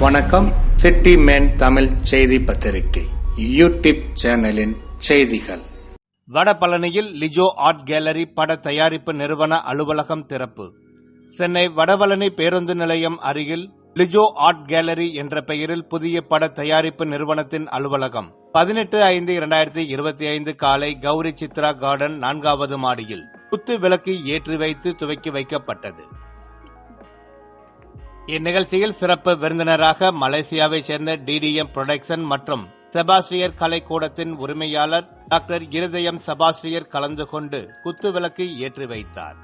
வணக்கம். City man Tamil செய்தி பத்திரிகை. யூடியூப் சேனலின் செய்திகள். வடபழனியில் லிஜோ ஆர்ட் கேலரி பட தயாரிப்பு நிறுவன அலுவலகம் திறப்பு. சென்னை வடபழனி பேருந்து நிலையம் அருகில் லிஜோ ஆர்ட் கேலரி என்ற பெயரில் புதிய பட தயாரிப்பு நிறுவனத்தின் அலுவலகம். பதினெட்டு ஐந்து இரண்டாயிரத்தி இருபத்தி ஐந்து காலை கௌரி சித்ரா கார்டன் நான்காவது மாடியில் குத்து விளக்கு ஏற்றி வைத்து துவக்கி வைக்கப்பட்டது. இந்நிகழ்ச்சியில் சிறப்பு விருந்தினராக மலேசியாவை சேர்ந்த டிடிஎம் புரொடக்ஷன் மற்றும் செபாஸ்டியர் கலைக்கூடத்தின் உரிமையாளர் டாக்டர் இருதயம் செபாஸ்டியர் கலந்து கொண்டு குத்துவிளக்கு ஏற்றி வைத்தார்.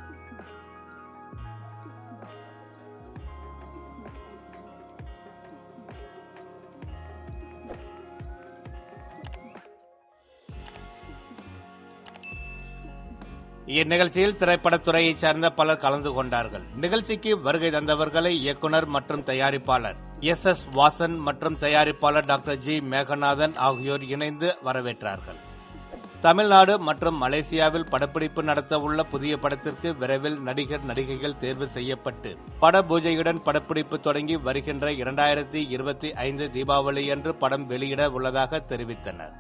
இந்நிகழ்ச்சியில் திரைப்படத்துறையைச் சேர்ந்த பலர் கலந்து கொண்டார்கள். நிகழ்ச்சிக்கு வருகை தந்தவர்களை இயக்குனர் மற்றும் தயாரிப்பாளர் எஸ் எஸ் வாசன் மற்றும் தயாரிப்பாளர் டாக்டர் ஜி மேகநாதன் ஆகியோர் இணைந்து வரவேற்றார்கள். தமிழ்நாடு மற்றும் மலேசியாவில் படப்பிடிப்பு நடத்த உள்ள புதிய படத்திற்கு விரைவில் நடிகர் நடிகைகள் தேர்வு செய்யப்பட்டு பட பூஜையுடன் படப்பிடிப்பு தொடங்கி வருகின்ற இரண்டாயிரத்தி இருபத்தி ஐந்து தீபாவளியன்று படம் வெளியிட உள்ளதாக தெரிவித்தனர்.